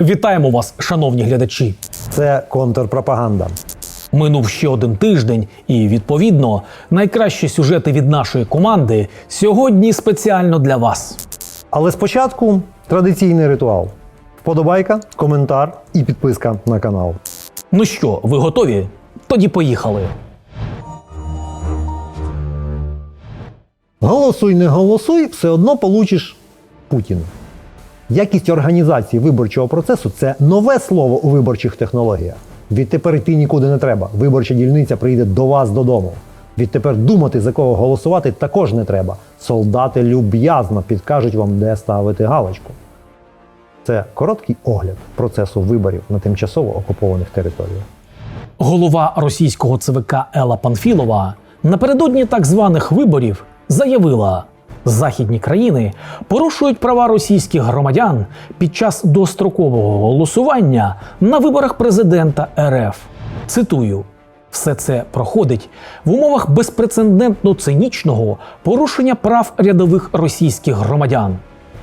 Вітаємо вас, шановні глядачі. Це контрпропаганда. Минув ще один тиждень, і відповідно найкращі сюжети від нашої команди сьогодні спеціально для вас. Але спочатку традиційний ритуал: вподобайка, коментар і підписка на канал. Ну що, ви готові? Тоді поїхали. Голосуй, не голосуй, все одно получиш Путін. Якість організації виборчого процесу це нове слово у виборчих технологіях. Відтепер йти нікуди не треба. Виборча дільниця прийде до вас додому. Відтепер думати, за кого голосувати, також не треба. Солдати люб'язно підкажуть вам, де ставити галочку. Це короткий огляд процесу виборів на тимчасово окупованих територіях. Голова російського ЦВК Ела Панфілова напередодні так званих виборів заявила, західні країни порушують права російських громадян під час дострокового голосування на виборах президента РФ. Цитую. Все це проходить в умовах безпрецедентно цинічного порушення прав рядових російських громадян.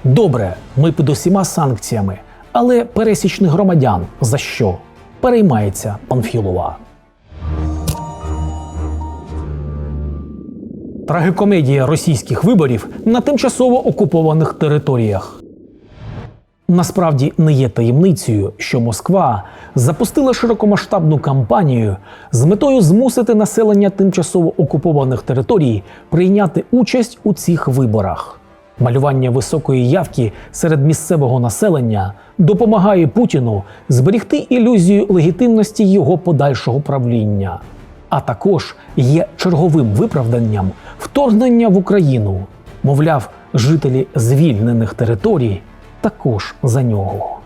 Добре, ми під усіма санкціями, але пересічних громадян за що? Переймається Панфілова. Трагікомедія російських виборів на тимчасово окупованих територіях. Насправді не є таємницею, що Москва запустила широкомасштабну кампанію з метою змусити населення тимчасово окупованих територій прийняти участь у цих виборах. Малювання високої явки серед місцевого населення допомагає Путіну зберігти ілюзію легітимності його подальшого правління, а також є черговим виправданням вторгнення в Україну. Мовляв, жителі звільнених територій також за нього.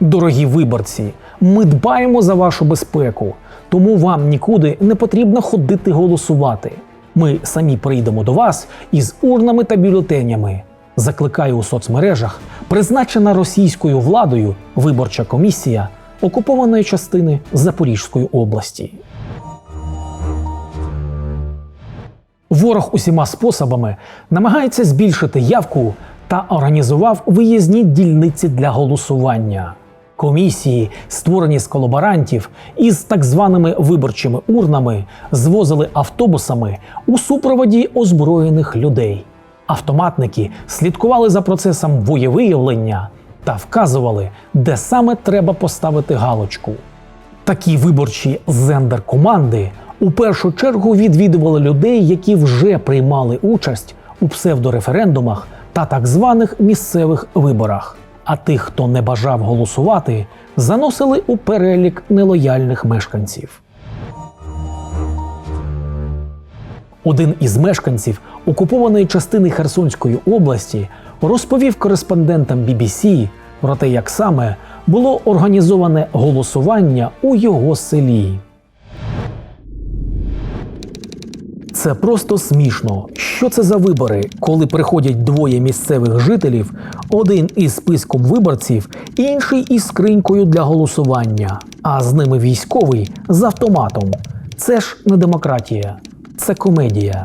Дорогі виборці, ми дбаємо за вашу безпеку, тому вам нікуди не потрібно ходити голосувати. Ми самі прийдемо до вас із урнами та бюлетенями. Закликаю у соцмережах, призначена російською владою виборча комісія окупованої частини Запорізької області. Ворог усіма способами намагається збільшити явку та організував виїзні дільниці для голосування. Комісії, створені з колаборантів із так званими виборчими урнами, звозили автобусами у супроводі озброєних людей. Автоматники слідкували за процесом воєвиявлення та вказували, де саме треба поставити галочку. Такі виборчі зендер-команди у першу чергу відвідували людей, які вже приймали участь у псевдореферендумах та так званих місцевих виборах. А тих, хто не бажав голосувати, заносили у перелік нелояльних мешканців. Один із мешканців окупованої частини Херсонської області розповів кореспондентам BBC про те, як саме було організоване голосування у його селі. Це просто смішно. Що це за вибори, коли приходять двоє місцевих жителів, один із списком виборців, інший із скринькою для голосування, а з ними військовий з автоматом. Це ж не демократія, це комедія.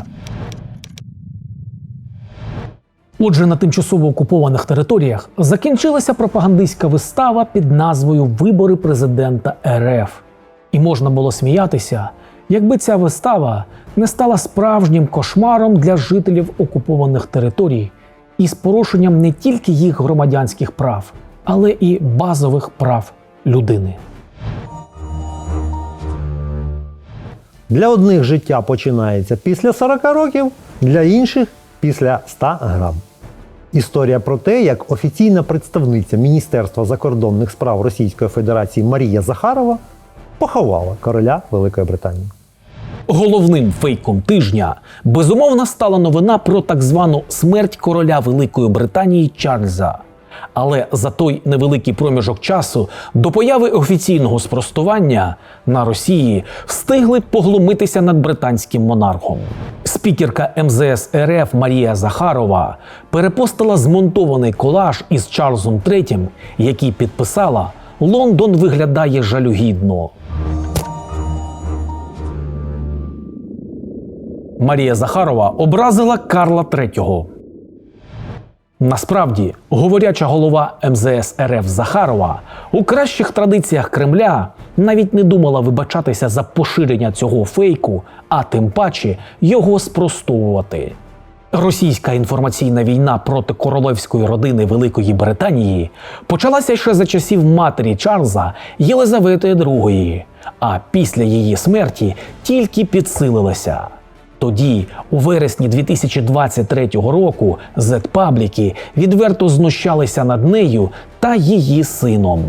Отже, на тимчасово окупованих територіях закінчилася пропагандистська вистава під назвою Вибори президента РФ. І можна було сміятися, якби ця вистава не стала справжнім кошмаром для жителів окупованих територій із порушенням не тільки їх громадянських прав, але і базових прав людини. Для одних життя починається після 40 років, для інших після 100 грам. Історія про те, як офіційна представниця Міністерства закордонних справ Російської Федерації Марія Захарова поховала короля Великої Британії. Головним фейком тижня безумовно стала новина про так звану смерть короля Великої Британії Чарльза. Але за той невеликий проміжок часу до появи офіційного спростування на Росії встигли поглумитися над британським монархом. Спікерка МЗС РФ Марія Захарова перепостила змонтований колаж із Чарльзом III, який підписала Лондон виглядає жалюгідно. Марія Захарова образила Карла III. Насправді, говоряча голова МЗС РФ Захарова у кращих традиціях Кремля навіть не думала вибачатися за поширення цього фейку, а тим паче його спростовувати. Російська інформаційна війна проти королевської родини Великої Британії почалася ще за часів матері Чарльза Єлизавети II, а після її смерті тільки підсилилася. Тоді, у вересні 2023 року, зет-пабліки відверто знущалися над нею та її сином.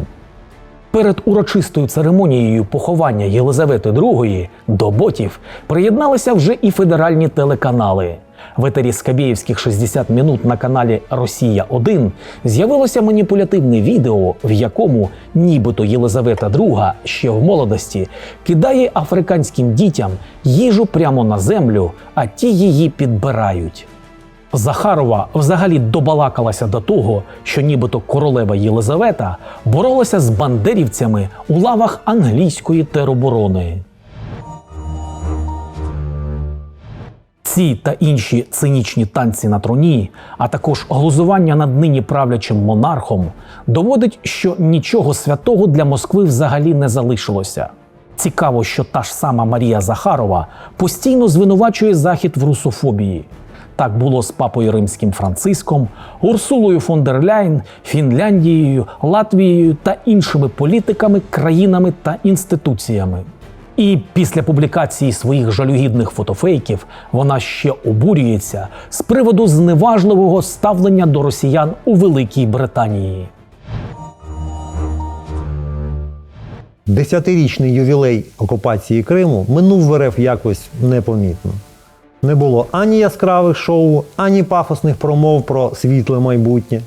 Перед урочистою церемонією поховання Єлизавети II до ботів приєдналися вже і федеральні телеканали. В етері Скабєєвських 60 минут на каналі Росія 1 з'явилося маніпулятивне відео, в якому нібито Єлизавета II ще в молодості кидає африканським дітям їжу прямо на землю, а ті її підбирають. Захарова взагалі добалакалася до того, що нібито королева Єлизавета боролася з бандерівцями у лавах англійської тероборони. Ці та інші цинічні танці на троні, а також глузування над нині правлячим монархом, доводить, що нічого святого для Москви взагалі не залишилося. Цікаво, що та ж сама Марія Захарова постійно звинувачує Захід в русофобії. Так було з папою римським Франциском, Урсулою фон дер Ляйн, Фінляндією, Латвією та іншими політиками, країнами та інституціями. І після публікації своїх жалюгідних фотофейків вона ще обурюється з приводу зневажливого ставлення до росіян у Великій Британії. Десятирічний ювілей окупації Криму минув в РФ якось непомітно. Не було ані яскравих шоу, ані пафосних промов про світле майбутнє,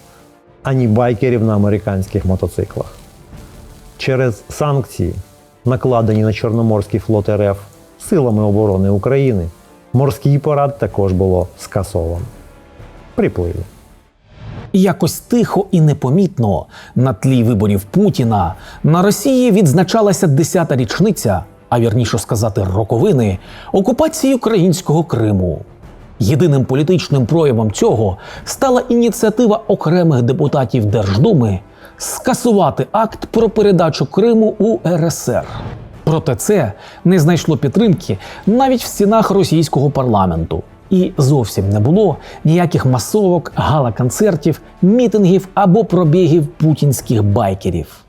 ані байкерів на американських мотоциклах. Через санкції, накладені на Чорноморський флот РФ силами оборони України, морський парад також було скасовано. Припливи. Якось тихо і непомітно на тлі виборів Путіна на Росії відзначалася 10-та річниця, а вірніше сказати, роковини окупації українського Криму. Єдиним політичним проявом цього стала ініціатива окремих депутатів Держдуми скасувати акт про передачу Криму у РСР. Проте це не знайшло підтримки навіть в стінах російського парламенту. І зовсім не було ніяких масовок, гала-концертів, мітингів або пробігів путінських байкерів.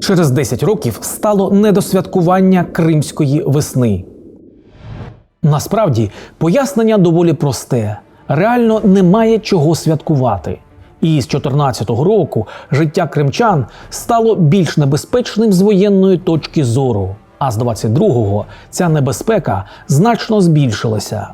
Через 10 років стало недосвяткування Кримської весни. Насправді пояснення доволі просте: реально немає чого святкувати. І з 2014 року життя кримчан стало більш небезпечним з воєнної точки зору. А з 22-го ця небезпека значно збільшилася.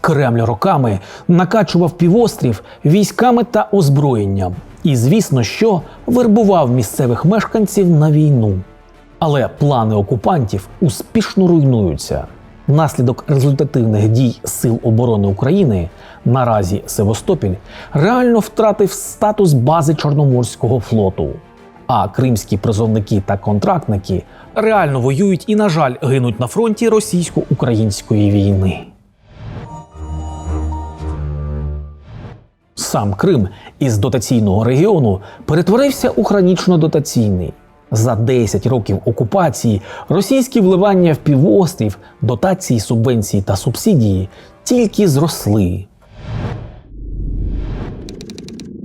Кремль роками накачував півострів військами та озброєнням. І, звісно, що вербував місцевих мешканців на війну. Але плани окупантів успішно руйнуються. Внаслідок результативних дій Сил оборони України наразі Севастопіль реально втратив статус бази Чорноморського флоту. А кримські призовники та контрактники реально воюють і, на жаль, гинуть на фронті російсько-української війни. Сам Крим із дотаційного регіону перетворився у хронічно-дотаційний. За 10 років окупації російські вливання в півострів, дотації, субвенції та субсидії тільки зросли.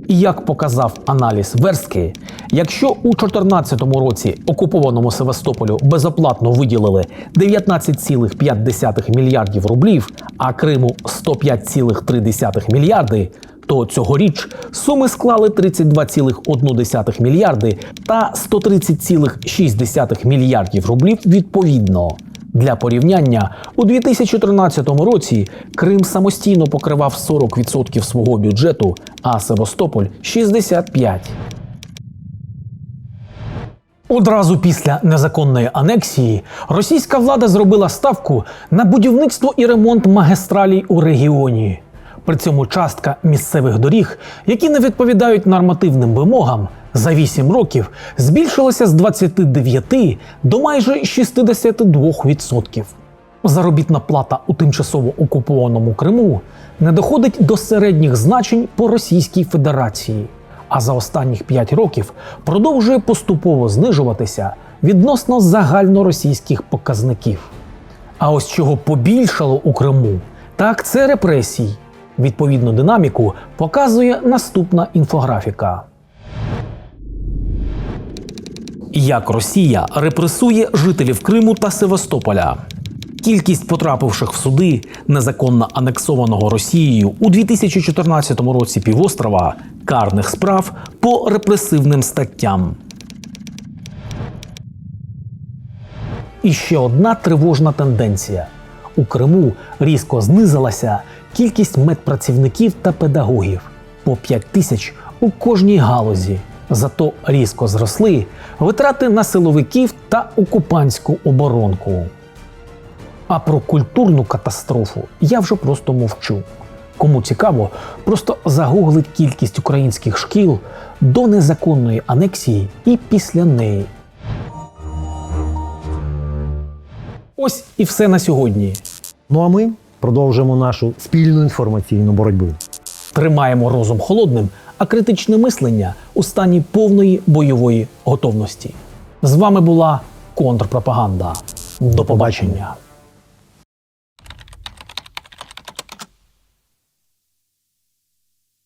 І як показав аналіз Верський, якщо у 2014 році окупованому Севастополю безоплатно виділили 19,5 мільярдів рублів, а Криму 105,3 мільярди, то цьогоріч суми склали 32,1 мільярди та 130,6 мільярдів рублів відповідно. Для порівняння, у 2013 році Крим самостійно покривав 40% свого бюджету, а Севастополь 65%. Одразу після незаконної анексії російська влада зробила ставку на будівництво і ремонт магістралій у регіоні. При цьому частка місцевих доріг, які не відповідають нормативним вимогам, за 8 років збільшилася з 29 до майже 62%. Заробітна плата у тимчасово окупованому Криму не доходить до середніх значень по Російській Федерації, а за останніх 5 років продовжує поступово знижуватися відносно загальноросійських показників. А ось чого побільшало у Криму, так це репресій. Відповідну динаміку показує наступна інфографіка. Як Росія репресує жителів Криму та Севастополя. Кількість потрапивших в суди незаконно анексованого Росією у 2014 році півострова карних справ по репресивним статтям. І ще одна тривожна тенденція: у Криму різко знизилася кількість медпрацівників та педагогів по 5 тисяч у кожній галузі. Зато різко зросли витрати на силовиків та окупантську оборонку. А про культурну катастрофу я вже просто мовчу. Кому цікаво, просто загуглить кількість українських шкіл до незаконної анексії і після неї. Ось і все на сьогодні. Ну а ми продовжимо нашу спільну інформаційну боротьбу. Тримаємо розум холодним, а критичне мислення у стані повної бойової готовності. З вами була контрпропаганда. До побачення.